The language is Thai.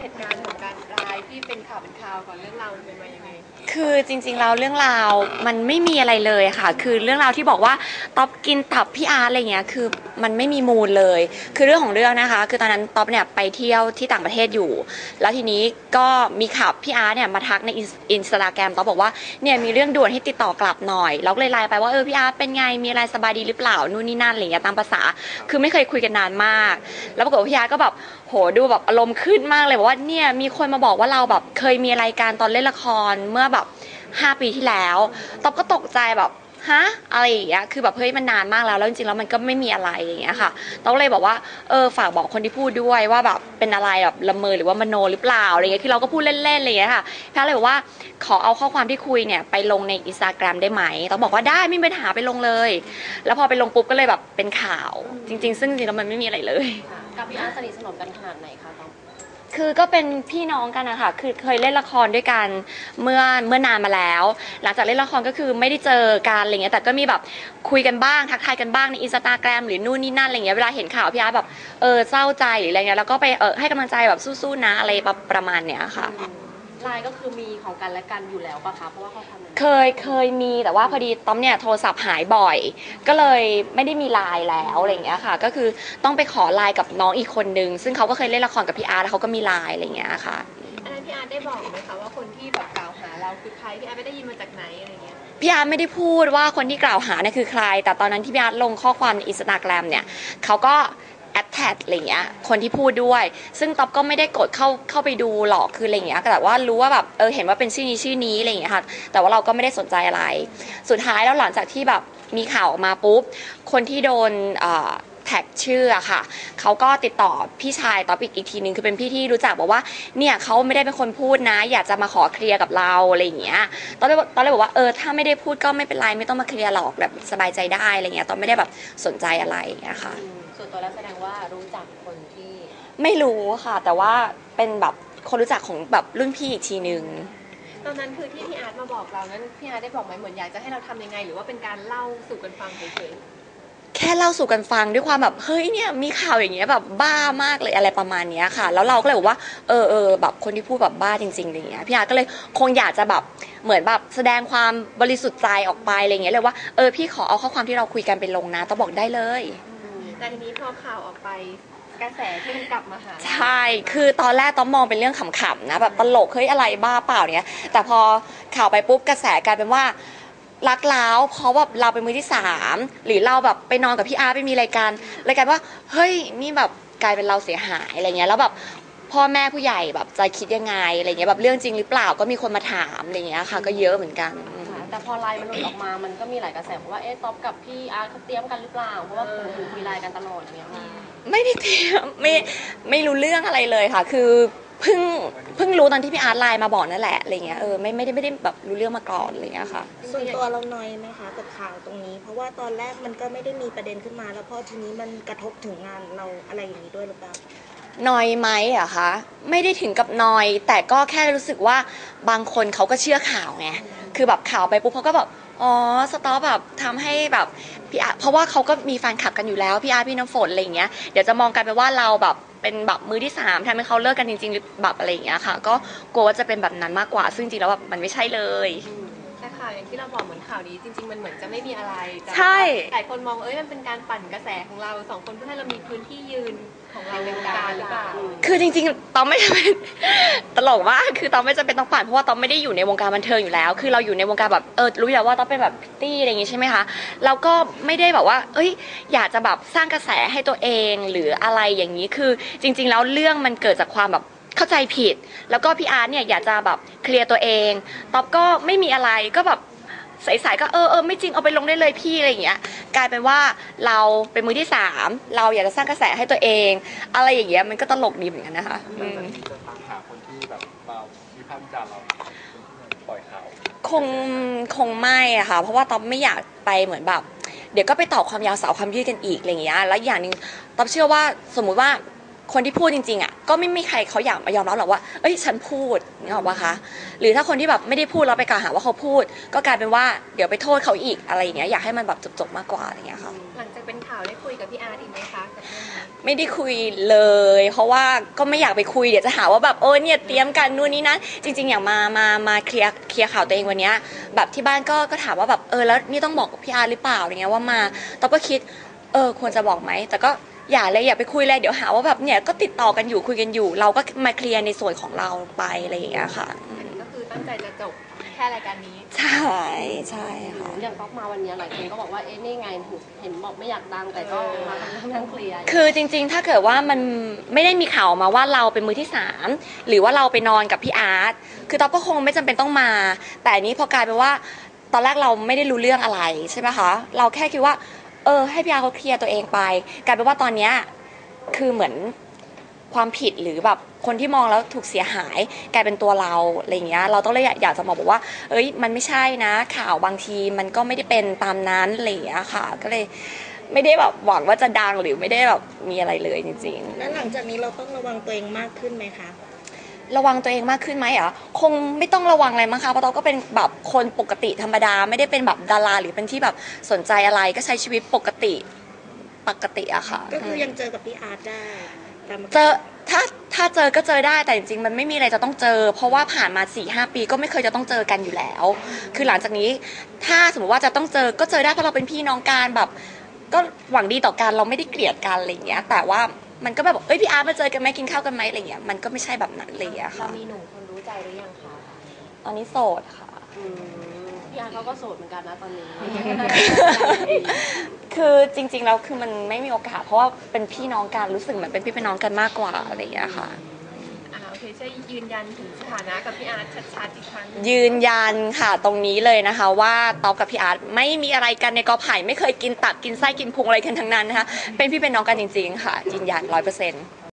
เหตุการณ์ของการร้ายที่เป็นข่าวเป็นข่าวก่อนเรื่องราวมันเป็นมายังไง คือจริงๆแล้วเรื่องราวมันไม่มีอะไรเลยค่ะ คือเรื่องราวที่บอกว่าต๊อบกินตับพี่อาร์ตอะไรเงี้ยคือมันไม่มีมูลเลย คือเรื่องของเรื่องนะคะ คือตอนนั้นต๊อบเนี่ยไปเที่ยวที่ต่างประเทศอยู่ แล้วทีนี้ก็มีข่าวพี่อาร์ตเนี่ยมาทักในอินสตาแกรมต๊อบบอกว่าเนี่ยมีเรื่องด่วนให้ติดต่อกลับหน่อยเราก็เลยไลน์ไปว่าเออพี่อาร์ตเป็นไงมีอะไรสบายดีหรือเปล่านู่นนี่นั่นอะไรเงี้ยตามภาษา คือไม่เคยคุยกันนานมาก แล้วปรากฏว่าพี่อาร์ตก็แบบโหดูแบบอารมณ์ขึ้นมากเลยบอกว่าเนี่ยมีคนมาบอกว่าเราแบบเคยมีรายการตอนเล่นละครเมื่อแบบห้าปีที่แล้วตอบก็ตกใจแบบฮะอะไรอย่างเงี้ย คือแบบเฮ้ยมันนานมากแล้วแล้วจริงๆแล้วมันก็ไม่มีอะไรอย่างเงี้ยค่ะต๊อบก็เลยบอกว่าเออฝากบอกคนที่พูดด้วยว่าแบบเป็นอะไรแบบละเมอหรือว่ามโนหรือเปล่าอะไรเงี้ยคือเราก็พูดเล่นๆอะไรอย่างเงี้ยค่ะแพลตเลยบอกว่าขอเอาข้อความที่คุยเนี่ยไปลงในอินสตาแกรมได้ไหมต้องบอกว่าได้ไม่มีปัญหาไปลงเลย แล้วพอไปลงปุ๊บก็เลยแบบเป็นข่าว จริง ๆ ซึ่งจริงๆแล้วมันไม่มีอะไรเลย กับพี่อาร์ตสนิทสนมกันขนาดไหนคะตอน คือก็เป็นพี่น้องกันนะคะคือเคยเล่นละครด้วยกันเมื่อเมื่อนานมาแล้ว หลังจากเล่นละครก็คือไม่ได้เจอกันอะไรเงี้ยแต่ก็มีแบบคุยกันบ้างทักทายกันบ้างในอินสตาแกรมหรือนู่นนี่นั่นอะไรเงี้ยเวลาเห็นข่าวพี่อาร์ตแบบเออเศร้าใจหรืออะไรเงี้ยแล้วก็ไปเออให้กำลังใจแบบสู้ๆนะอะไรประมาณเนี้ยค่ะ ไลน์ก็คือมีของกันและกันอยู่แล้วปะคะ เพราะว่าเขาทำงานเคยเคยมีแต่ว่าพอดีต้อมเนี่ยโทรศัพท์หายบ่อย ก็เลยไม่ได้มีไลน์แล้วอะไรอย่างเงี้ยค่ะ ก็คือต้องไปขอไลน์กับน้องอีกคนนึง ซึ่งเขาก็เคยเล่นละครกับพี่อาร์ตแล้วเขาก็มีไลน์อะไรอย่างเงี้ยค่ะ อันนั้นพี่อาร์ตได้บอกไหมคะว่าคนที่แบบกล่าวหาเราคือใครพี่อาร์ตไม่ได้ยินมาจากไหนอะไรเงี้ยพี่อาร์ตไม่ได้พูดว่าคนที่กล่าวหาเนี่ยคือใคร แต่ตอนนั้นที่พี่อาร์ตลงข้อความในอินสตาแกรมเนี่ยเขาก็ แอดแท็อะไรเงี้ยคนที่พูดด้วย ซึ่งต๊อบก็ไม่ได้กดเข้าเข้าไปดูหรอกคืออะไรเงี้ยแต่ว่ารู้ว่าแบบเออเห็นว่าเป็นชื่อนี้ชื่อนี้อะไรเงี้ยค่ะแต่ว่าเราก็ไม่ได้สนใจอะไร สุดท้ายแล้วหลังจากที่แบบมีข่าวออกมาปุ๊บคนที่โดนอ่อ แท็กชื่ออะค่ะเขาก็ติดต่อพี่ชายต๊อบอีกอีกทีนึงคือเป็นพี่ที่รู้จักบอกว่าเนี่ยเขาไม่ได้เป็นคนพูดนะ อยากจะมาขอเคลียร์กับเราอะไรอย่างเงี้ยตอนแรกตอนแรกบอกว่าเออถ้าไม่ได้พูดก็ไม่เป็นไรไม่ต้องมาเคลียร์หรอกแบบสบายใจได้อะไรเงี้ยตอนไม่ได้แบบสนใจอะไรอย่างเงี้ยค่ะอืมส่วนตัวแล้วแสดงว่ารู้จักคนที่ ไม่รู้ค่ะ แต่ว่าเป็นแบบคนรู้จักของแบบรุ่นพี่อีกทีนึงตอนนั้นคือที่พี่อาร์ตมาบอกเรานั้นพี่อาร์ตได้บอกไหมเหมือนอยากจะให้เราทำยังไง หรือว่าเป็นการเล่าสู่กันฟังเฉยแค่ เล่าสู่กันฟังด้วยความแบบเฮ้ยเนี่ยมีข่าวอย่างเงี้ยแบบบ้ามากเลยอะไรประมาณเนี้ยค่ะ แล้วเราก็เลยบอกว่าเออเออแบบคนที่พูดแบบบ้าจริงๆอะไรเงี้ยพี่อาร์ตก็เลยคงอยากจะแบบเหมือนแบบแสดงความบริสุทธิ์ใจออกไปอะไรเงี้ยเลยว่าเออพี่ขอเอาข้อความที่เราคุยกันไปลงนะต้องบอกได้เลย แต่ทีนี้พอข่าวออกไปกระแสที่มันกลับมาหาใช่ คือตอนแรกต้องมองเป็นเรื่องขำๆนะแบบตลกเฮ้ยอะไรบ้าเปล่าเนี้ย แต่พอข่าวไปปุ๊บกระแสกลายเป็นว่า รักล้าวเพราะว่าเราเป็นมือที่สามหรือเราแบบไปนอนกับพี่อาร์ตไปมีรายการรายการว่าเฮ้ยนี่แบบกลายเป็นเราเสียหายอะไรเงี้ยแล้วแบบพ่อแม่ผู้ใหญ่แบบจะคิดยังไงอะไรเงี้ยแบบเรื่องจริงหรือเปล่าก็มีคนมาถามอะไรเงี้ยค่ะ ก็เยอะเหมือนกันค่ะแต่พอไลน์มันหลุดออกมามันก็มีหลายกระแสบอกว่าเอ๊ะต๊อบกับพี่อาร์ตเขาเตรียมกันหรือเปล่าเพราะว่าคุยคุยไลน์กันตลอดอย่างเงี้ยค่ะ ไม่ได้เตรียมไม่ไม่รู้เรื่องอะไรเลยค่ะ คือเพิ่งเพิ่งรู้ตอนที่พี่อาร์ตไลน์มาบอกนั่นแหละอะไรเงี้ยเออไม่ไม่ได้ไม่ได้แบบรู้เรื่องมาก่อนอะไรเงี้ยค่ะ ส่วนตัวเราน้อยไหมคะกับข่าวตรงนี้ เพราะว่าตอนแรกมันก็ไม่ได้มีประเด็นขึ้นมา แล้วพอทีนี้มันกระทบถึงงานเราอะไรอย่างนี้ด้วยหรือเปล่า นอยไหมอะคะไม่ได้ถึงกับนอย แต่ก็แค่รู้สึกว่าบางคนเขาก็เชื่อข่าวไงคือแบบข่าวไปปุ๊บเขาก็แบบ อ๋อสต๊อปแบบทำให้แบบพี่อาร์เพราะว่าเขาก็มีแฟนคลับกันอยู่แล้วพี่อาร์พี่น้ำฝนอะไรอย่างเงี้ยเดี๋ยวจะมองกันไปว่าเราแบบเป็นแบบมือที่สามทำให้เขาเลิกกันจริงๆหรือแบบอะไรอย่างเงี้ยค่ะ ก็กลัวว่าจะเป็นแบบนั้นมากกว่า ซึ่งจริงแล้วแบบมันไม่ใช่เลย ข่าวอย่างที่เราบอกเหมือนข่าวนี้จริง ๆ มันเหมือนจะไม่มีอะไรแต่ใช่ หลายคนมองเอ้ยมันเป็นการปั่นกระแสของเราสองคนเพื่อให้เรามีพื้นที่ยืนของเราในวงการหรือเปล่า คือจริงๆตอมไม่จำเป็น ตลกมากคือตอมไม่จำเป็นต้องปั่นเพราะว่าตอมไม่ได้อยู่ในวงการบันเทิงอยู่แล้ว คือเราอยู่ในวงการแบบเออรู้อยู่แล้วว่าตอมเป็นแบบพิตตี้อะไรอย่างงี้ใช่ไหมคะเราก็ไม่ได้แบบว่า เอ้ย อยากจะแบบสร้างกระแสให้ตัวเองหรืออะไรอย่างนี้คือจริง ๆ แล้วเรื่องมันเกิดจากความแบบ เข้าใจผิด แล้วก็พี่อาร์ตเนี่ยอยากจะแบบเคลียร์ตัวเองตอมก็ไม่มีอะไรก็แบบใสๆก็เออเออไม่จริงเอาไปลงได้เลยพี่อะไรอย่างเงี้ยกลายเป็นว่าเราเป็นมือที่สามเราอยากจะสร้างกระแสให้ตัวเอง อะไรอย่างเงี้ยมันก็ตลกดีเหมือนกันนะคะอืมที่จะตามหาคนที่แบบมาวิพากษ์วิจารณ์เราปล่อยข่าวคงคงไม่อะค่ะเพราะว่าต๊อบไม่อยากไปเหมือนแบบ เดี๋ยวก็ไปต่อความยาวสาวความยืดกันอีกอะไรอย่างเงี้ยแล้วอย่างหนึ่งต๊อบเชื่อว่าสมมุติว่าคนที่พูดจริง ๆอะ ก็ไม่มีใครเขาอยากมายอมรับหรอกว่า เอ้ยฉันพูดนึกออกปะคะ หรือถ้าคนที่แบบไม่ได้พูดแล้วไปกล่าวหาว่าเขาพูด ก็กลายเป็นว่าเดี๋ยวไปโทษเขาอีกอะไรอย่างเงี้ยอยากให้มันแบบจบๆมากกว่าอะไรอย่างเงี้ยค่ะ หลังจากเป็นข่าวาวได้คุยกับพี่อาร์ตอีกไหมคะกับเรื่องนี้ไม่ได้คุยเลย เพราะว่าก็ไม่อยากไปคุยเดี๋ยวจะหาว่าแบบเออเนี่ยเตรียมกันนู่นนี่นั่นจริง ๆ อย่างมามามาเคลียร์เคลียร์ข่าวตัวเองวันเนี้ยแบบที่บ้านก็ก็ถามว่าแบบเออแล้วนี่ต้องบอกกับพี่อาร์หรือเปล่าอะไรเงี้ยว่ามาตอนก็คิดเออควรจะบอกไหมแต่ก็ อย่าเลยอย่าไปคุยเลยเดี๋ยวหาว่าแบบเนี่ยก็ติดต่อกันอยู่คุยกันอยู่ เราก็มาเคลียร์ในส่วนของเราไปอะไรอย่างเงี้ยค่ะอันนี้ก็คือตั้งใจจะจบแค่รายการนี้ ใช่ใช่ค่ะอย่างต๊อกมาวันนี้หลายคนก็บอกว่าเอ๊ะนี่ไงเห็นบอกไม่อยากดังแต่ก็มาทำทั้งเคลียร์คือจริง ๆ ถ้าเกิดว่ามันไม่ได้มีข่าวมาว่าเราเป็นมือที่สามหรือว่าเราไปนอนกับพี่อาร์ตคือต๊อบก็คงไม่จำเป็นต้องมา แต่อันนี้พอกลายเป็นว่าตอนแรกเราไม่ได้รู้เรื่องอะไรใช่ไหมคะ เราแค่คิดว่า เออ ให้พี่อาร์เขาเคลียร์ตัวเองไปกลายเป็นว่าตอนเนี้ยคือเหมือนความผิดหรือแบบคนที่มองแล้วถูกเสียหาย กลายเป็นตัวเราอะไรอย่างเงี้ยเราต้องเลยอยากจะมาบอกว่า เอ้ย มันไม่ใช่นะ ข่าวบางทีมันก็ไม่ได้เป็นตามนั้นอะไรอย่างเงี้ยค่ะ ก็เลยไม่ได้แบบหวังว่าจะดังหรือไม่ได้แบบมีอะไรเลยจริง ๆ แล้วหลังจากนี้เราต้องระวังตัวเองมากขึ้นไหมคะ ระวังตัวเองมากขึ้นไหมอะคงไม่ต้องระวังอะไรมั้งคะเพราะเราก็เป็นแบบคนปกติธรรมดา ไม่ได้เป็นแบบดาราหรือเป็นที่แบบสนใจอะไรก็ใช้ชีวิตปกติปกติอะค่ะ ก็คือยังเจอกับพี่อาร์ตได้ตามปกติเจอถ้าถ้าเจอก็เจอได้แต่จริงๆมันไม่มีอะไรจะต้องเจอ เพราะว่าผ่านมา4ี่หปีก็ไม่เคยจะต้องเจอกันอยู่แล้ว คือหลังจากนี้ถ้าสมมติว่าจะต้องเจอก็เจอได้เพราะเราเป็นพี่น้องกันแบบ ก็หวังดีต่อกันเราไม่ได้เกลียดกันอะไรอย่างเงี้ย แต่ว่า มันก็แบบเอ้ยพี่อาร์ตมาเจอกันไหมกินข้าวกันไหมอะไรอย่างเงี้ยมันก็ไม่ใช่แบบนั้นอะไรอย่างเลยอะเราค่ะมีหนุ่มคนรู้ใจหรือยังคะตอนนี้โสดค่ะ อืมพี่อาร์เขาก็โสดเหมือนกันนะตอนนี้ คือจริงๆแล้วคือมันไม่มีโอกาส เพราะว่าเป็นพี่น้องกันรู้สึกเหมือนเป็นพี่เป็นน้องกันมากกว่าอะไรอย่างเงี้ยค่ะอ่าโอ เคช่วยยืนยันถึงสถานะกับพี่อาร์ตชัดๆอีกครั้งหนึ่งยืนยันค่ะตรงนี้เลยนะคะ ว่าต๊อกกับพี่อาร์ตไม่มีอะไรกันในกอไผ่ไม่เคยกินตับกินไส้กินพุงอะไรกันทั้งนั้นนะคะเป็นพี่เป็นน้องกันจริงๆค่ะยืนยันร้อยเปอร์เซ็นต์